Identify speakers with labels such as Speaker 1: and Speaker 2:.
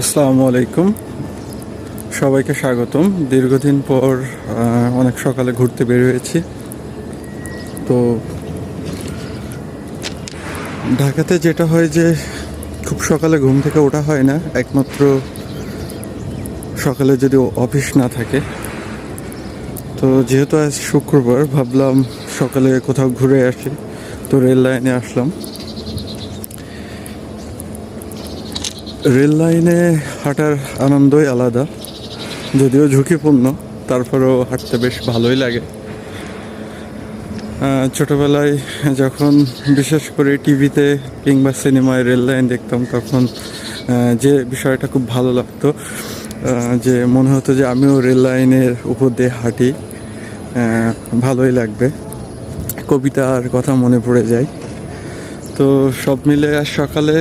Speaker 1: আসসালামু আলাইকুম। সবাইকে স্বাগতম। দীর্ঘদিন পর অনেক সকালে ঘুরতে বের হয়েছি। তো ঢাকাতে যেটা হয় যে, খুব সকালে ঘুম থেকে ওঠা হয় না। একমাত্র সকালে যদি অফিস না থাকে। তো যেহেতু আজ শুক্রবার, ভাবলাম সকালে কোথাও ঘুরে আসি। তো রেল লাইনে আসলাম। রেল লাইনে হাঁটার আনন্দই আলাদা, যদিও ঝুঁকিপূর্ণ, তারপরেও হাঁটতে বেশ ভালোই লাগে। ছোটবেলায় যখন বিশেষ করে টিভিতে কিংবা সিনেমায় রেল লাইন দেখতাম, তখন যে বিষয়টা খুব ভালো লাগতো যে মনে হতো যে আমিও রেল লাইনের উপর দিয়ে হাঁটি ভালোই লাগবে। কবিতার কথা মনে পড়ে যায়। তো সব মিলে আজ সকালে